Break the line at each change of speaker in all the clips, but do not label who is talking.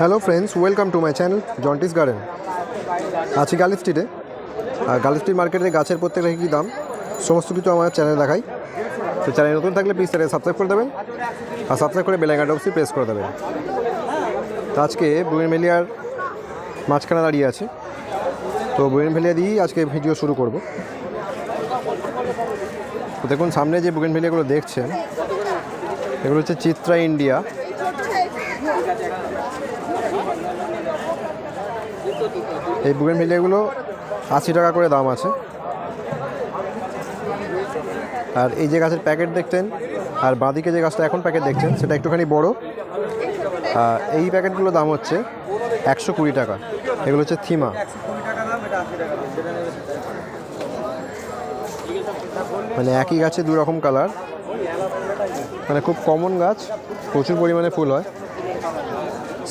Hello friends welcome to my channel জন্টিস garden আছি girl স্ট্রিটে আর গার্ল স্ট্রিট মার্কেটে গাছের প্রত্যেকটা কী দাম? সমস্ত কিছু আমার চ্যানেলে দেখাই। তো চ্যানেল নতুন থাকলে প্লিজ চ্যানেল সাবস্ক্রাইব করে দেবেন। আর সাবস্ক্রাইব করে বেলাইকানটা অবশ্যই প্রেস করে দেবেন। তো আজকে বুয়েনভেলিয়ার মাঝখানে দাঁড়িয়ে আছে। তো বুয়েনভেলিয়া দিয়েই আজকে ভিডিও শুরু করব। তো দেখুন, সামনে যে বুগেনভেলিয়াগুলো দেখছেন, এগুলো হচ্ছে চিত্রা ইন্ডিয়া এই বুগেন ভেলিয়াগুলো আশি টাকা করে দাম আছে। আর এই যে গাছের প্যাকেট দেখতেন, আর বাঁদিকে যে গাছটা এখন প্যাকেট দেখছেন, সেটা একটুখানি বড়। এই প্যাকেটগুলো দাম হচ্ছে একশো কুড়ি টাকা। এগুলো হচ্ছে থিমা। মানে একই গাছে দু রকম কালার। মানে খুব কমন গাছ, প্রচুর পরিমাণে ফুল হয়।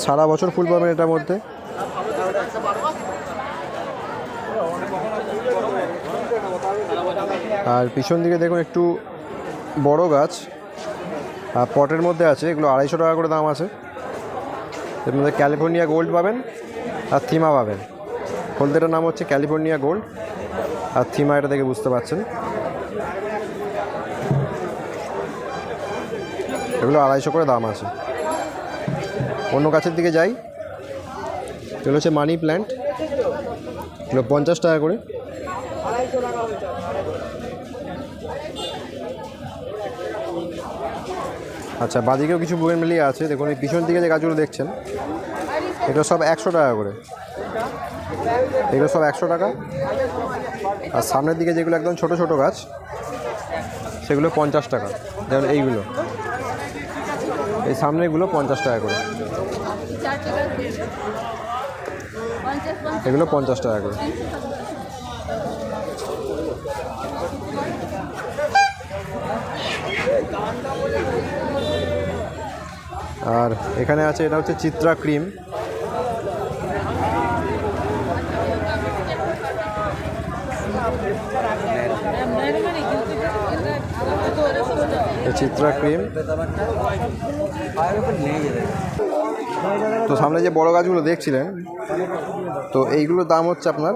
সারা বছর ফুল পাবেন এটার মধ্যে। আর পিছন দিকে দেখুন একটু বড় গাছ। আর পটের মধ্যে আছে, এগুলো আড়াইশো টাকা করে দাম আছে। এর মধ্যে ক্যালিফোর্নিয়া গোল্ড পাবেন আর থিমা পাবেন। হলদেটার নাম হচ্ছে ক্যালিফোর্নিয়া গোল্ড। আর থিমা এটা দেখে বুঝতে পারছেন। এগুলো আড়াইশো করে দাম আছে। অন্য গাছের দিকে যাই। এগুলো হচ্ছে মানি প্ল্যান্ট। এগুলো পঞ্চাশ টাকা করে। আচ্ছা বাদিকেও কিছু বুগেন মিলিয়ে আছে। দেখুন, এই পিছন দিকে যে গাছগুলো দেখছেন, এগুলো সব একশো টাকা করে। এগুলো সব একশো টাকা। আর সামনের দিকে যেগুলো একদম ছোট ছোট গাছ, সেগুলো পঞ্চাশ টাকা। যেমন এইগুলো। এই সামনে এগুলো পঞ্চাশ টাকা করে। এগুলো পঞ্চাশ টাকা করে। আর এখানে আছে, এটা হচ্ছে চিত্রা ক্রিম। চিত্রা ক্রিম। তো সামনে যে বড় গাছগুলো দেখছিলেন, তো এইগুলোর দাম হচ্ছে আপনার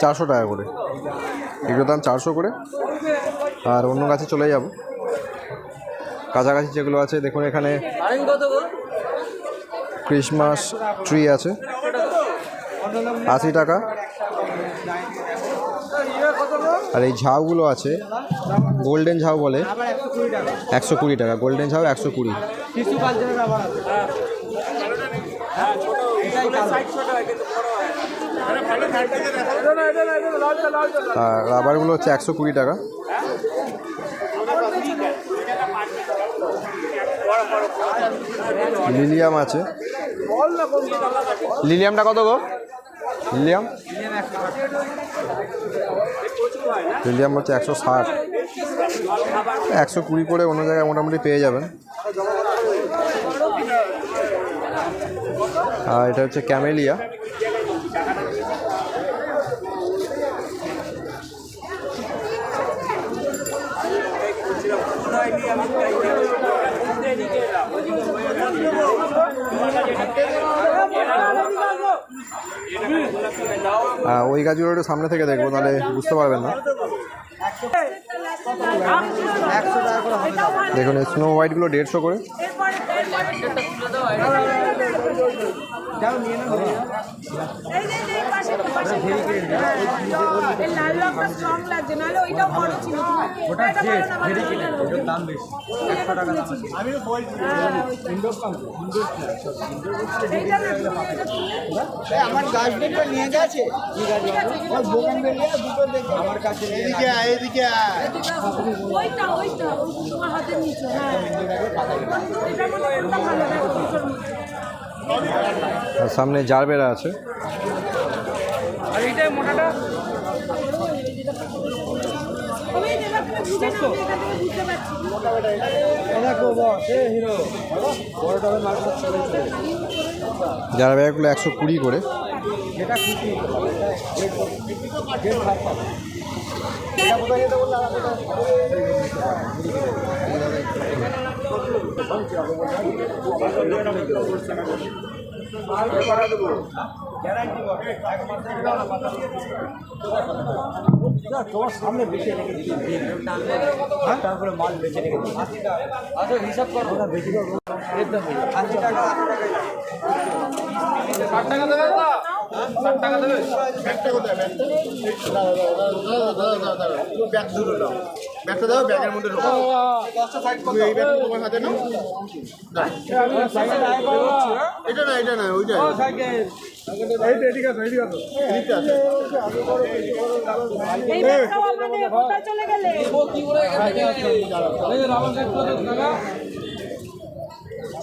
চারশো টাকা করে। এগুলোর দাম চারশো করে। আর অন্য গাছে চলে যাব। কাছাকাছি যেগুলো আছে, দেখুন এখানে ক্রিসমাস ট্রি আছে। আশি টাকা। আর এই ঝাউগুলো আছে গোল্ডেন ঝাউ বলে, একশো কুড়ি টাকা। গোল্ডেন ঝাউ একশো কুড়ি। রাবারগুলো হচ্ছে একশো কুড়ি টাকা। লিলিয়াম আছে। লিলিয়ামটা কত গো? লিলিয়াম? লিলিয়াম হচ্ছে একশো ষাট। একশো কুড়ি করে অন্য জায়গায় মোটামুটি পেয়ে যাবেন। আর এটা হচ্ছে ক্যামেলিয়া ওই গাছগুলো একটু সামনে থেকে দেখব তাহলে বুঝতে পারবেন না। দেখুন স্নো হোয়াইটগুলো দেড়শো করে।
লাল রংটা স্ট্রং লাগছে নাহলে ওইটাও বড় ছিল ওটা জেড ভেরিকেটেড ওটার দাম বেশি 100 টাকা দাম আছে আমি বলছি ইনডোর কাম
আমার গাছ দুটো নিয়ে গেছে আমার কাছে এদিকে এদিকে
ওইটা হ্যাঁ মনে হয় ভালো মধ্যে
আর সামনে জারবেরা আছে। জারবেরাগুলো একশো কুড়ি করে।
এটা কোথায় যেতে বললে আমাকে তোমার সামনে বেঁচে রেখেছি তারপরে মাল বেঁচে রেখেছি আচ্ছা হিসাব করো বেশি একদম আশি টাকা ষাট টাকা দেবে ষাট টাকা দেবে
ব্যাগ দুটো দাও ব্যাগটা দাও ব্যাগের মধ্যে ঢোকাও এই ব্যাগটা তোমার হাতে নাও। এটা না এটা না ওইটা এইটা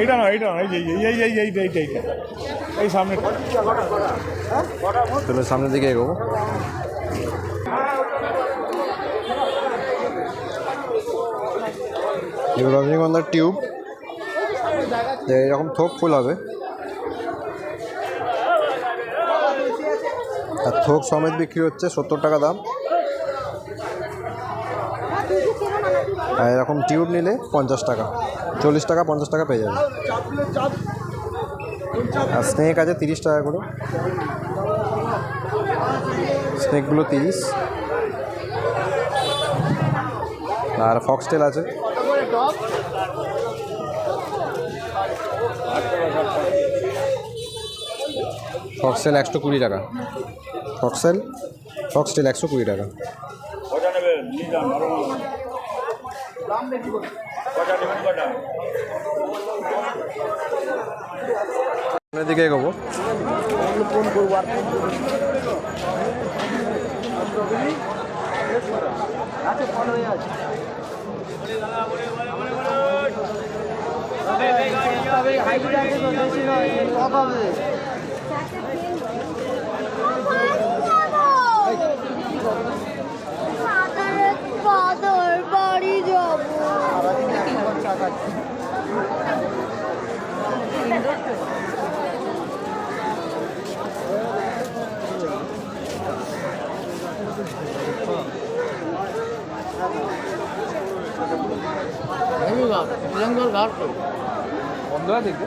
এইটা না এইটা না এই এই এই এই এই এইটা এই সামনে।
চলো সামনের দিকে এগোবো। রজনীগন্ধার টিউব। এরকম থোক ফুল হবে। আর থোক সমেত বিক্রি হচ্ছে সত্তর টাকা দাম। আর এরকম টিউব নিলে পঞ্চাশ টাকা। চল্লিশ টাকা, পঞ্চাশ টাকা পেয়ে যাবে। আর স্নেক আছে তিরিশ টাকা করে। স্নেকগুলো তিরিশ। আর ফক্সটেল আছে। ফক্সটেল একশো কুড়ি টাকা। ফক্সেল ফক্সটেল একশো কুড়ি টাকা। সামনের দিকে এগোবো
ফাদার বাড়ি
জঙ্গল ঘাট
বন্ধ আছে দেখবে।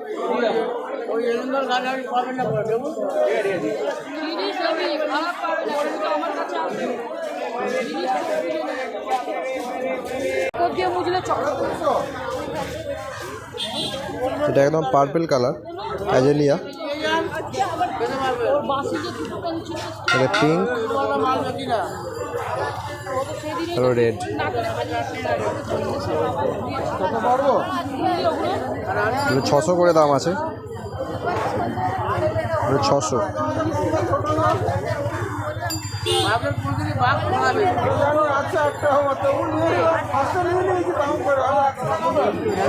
এটা একদম পার্পেল কালার অ্যাজেলিয়া এটা পিঙ্ক আর রেড ছশো করে দাম আছে। ছশো।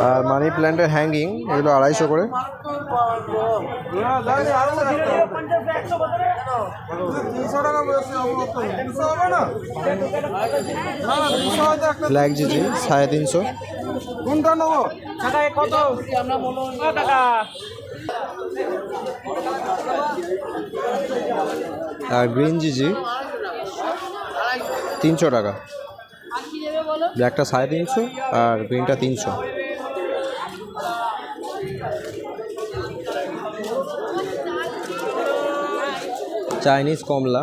আর মানি প্ল্যান্টের হ্যাঙ্গিং এগুলো আড়াইশো করে। ব্ল্যাক জিজি সাড়ে তিনশো।
কোনটা নেব? কত? টাকা
আর গ্রিন জিজি তিনশো টাকা। ব্ল্যাকটা সাড়ে তিনশো আর গ্রিনটা তিনশো। চাইনিজ কমলা।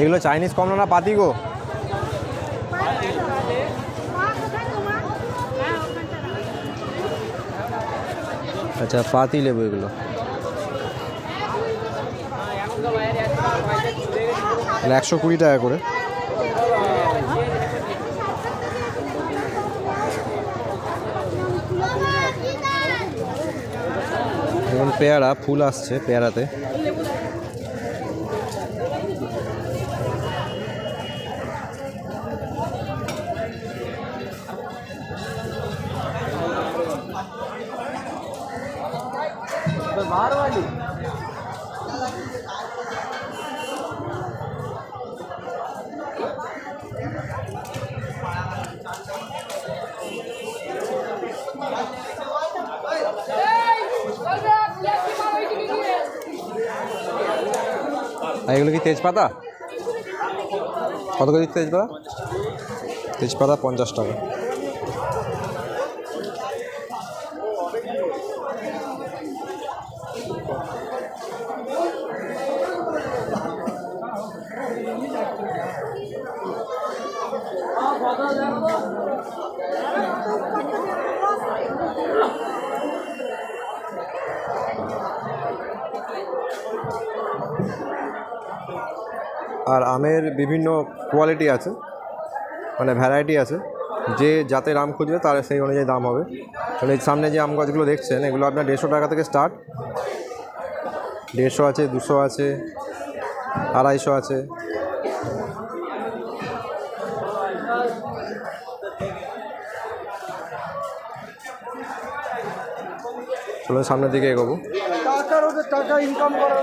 এগুলো চাইনিজ কমলা না পাতি গো। আচ্ছা পাতি লেবু এগুলো। একশো কুড়ি টাকা করে। এখন পেয়ারা ফুল আসছে পেয়ারাতে। এগুলো কি তেজপাতা? কত কেজি তেজপাতা? তেজপাতা পঞ্চাশ টাকা। আর আমের বিভিন্ন কোয়ালিটি আছে মানে ভ্যারাইটি আছে। যে জাতের আম খুঁজবে, তার সেই অনুযায়ী দাম হবে। তাহলে সামনে যে আম গাছগুলো দেখছেন, এগুলো আপনার দেড়শো টাকা থেকে স্টার্ট দেড়শো আছে, দুশো আছে, আড়াইশো আছে। সামনের দিকে এগোবো।
টাকা ইনকাম করা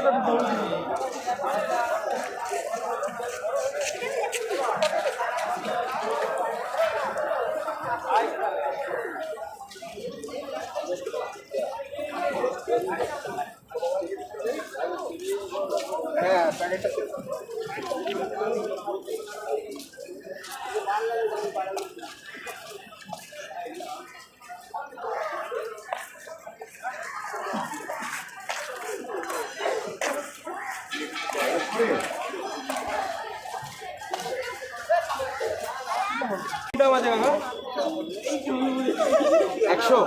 একশো।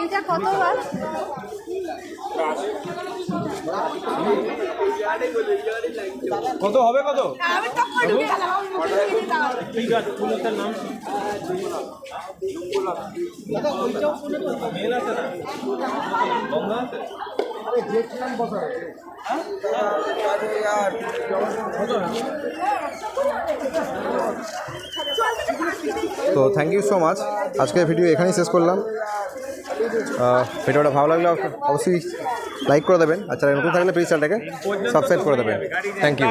এইটা কত বার?
কত হবে কত? ঠিক আছে ফুলের নাম মেল আছে না? বন্ধ আছে?
তো থ্যাংক ইউ সো মাচ আজকের ভিডিও এখানেই শেষ করলাম। ভিডিওটা ভালো লাগলে অবশ্যই লাইক করে দেবেন। আর চ্যানেল নতুন থাকলে প্লিজ চ্যানেলটাকে সাবস্ক্রাইব করে দেবেন। Thank you